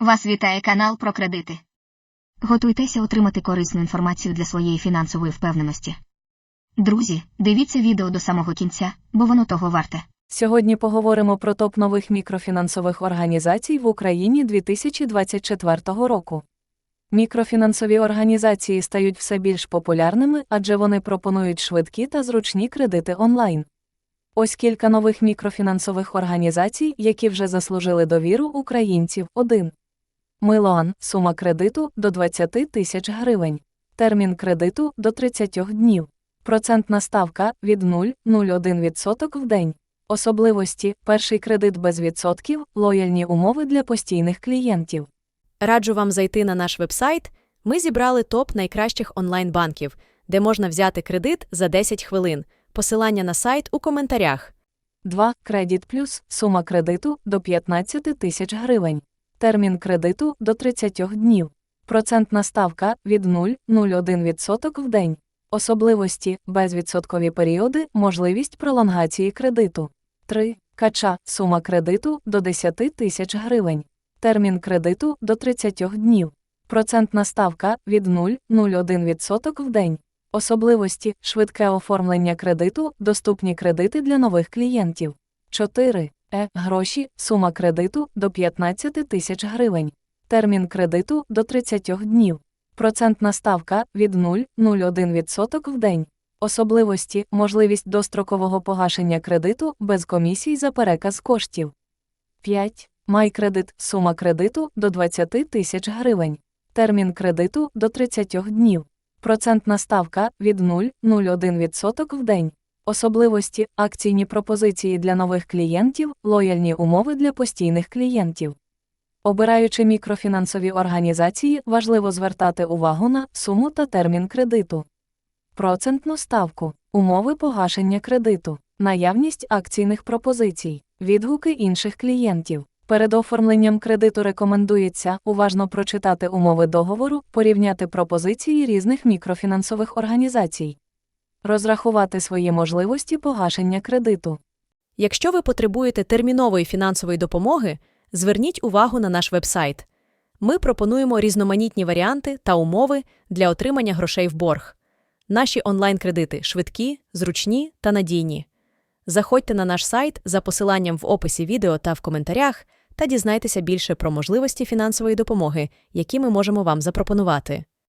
Вас вітає канал про кредити. Готуйтеся отримати корисну інформацію для своєї фінансової впевненості. Друзі, дивіться відео до самого кінця, бо воно того варте. Сьогодні поговоримо про топ нових мікрофінансових організацій в Україні 2024 року. Мікрофінансові організації стають все більш популярними, адже вони пропонують швидкі та зручні кредити онлайн. Ось кілька нових мікрофінансових організацій, які вже заслужили довіру українців. 1. Милоан. Сума кредиту до 20 тисяч гривень. Термін кредиту до 30 днів. Процентна ставка від 0,01% в день. Особливості перший кредит без відсотків, лояльні умови для постійних клієнтів. Раджу вам зайти на наш вебсайт. Ми зібрали топ найкращих онлайн-банків, де можна взяти кредит за 10 хвилин. Посилання на сайт у коментарях. 2. Кредит плюс сума кредиту до 15 тисяч гривень. Термін кредиту до 30 днів. Процентна ставка від 0,01% в день. Особливості безвідсоткові періоди, можливість пролонгації кредиту. 3. Кача сума кредиту до 10 тисяч гривень. Термін кредиту до 30 днів. Процентна ставка від 0,01% в день. Особливості швидке оформлення кредиту, доступні кредити для нових клієнтів. 4. Е. Гроші сума кредиту до 15 тисяч гривень. Термін кредиту до 30 днів. Процентна ставка від 0,01% в день. Особливості можливість дострокового погашення кредиту без комісій за переказ коштів. 5. Майкредит сума кредиту до 20 тисяч гривень. Термін кредиту до 30 днів. Процентна ставка від 0,01% в день. Особливості акційні пропозиції для нових клієнтів, лояльні умови для постійних клієнтів. Обираючи мікрофінансові організації, важливо звертати увагу на суму та термін кредиту, процентну ставку, умови погашення кредиту, наявність акційних пропозицій, відгуки інших клієнтів. Перед оформленням кредиту рекомендується уважно прочитати умови договору, порівняти пропозиції різних мікрофінансових організацій, розрахувати свої можливості погашення кредиту. Якщо ви потребуєте термінової фінансової допомоги, зверніть увагу на наш вебсайт. Ми пропонуємо різноманітні варіанти та умови для отримання грошей в борг. Наші онлайн-кредити швидкі, зручні та надійні. Заходьте на наш сайт за посиланням в описі відео та в коментарях та дізнайтеся більше про можливості фінансової допомоги, які ми можемо вам запропонувати.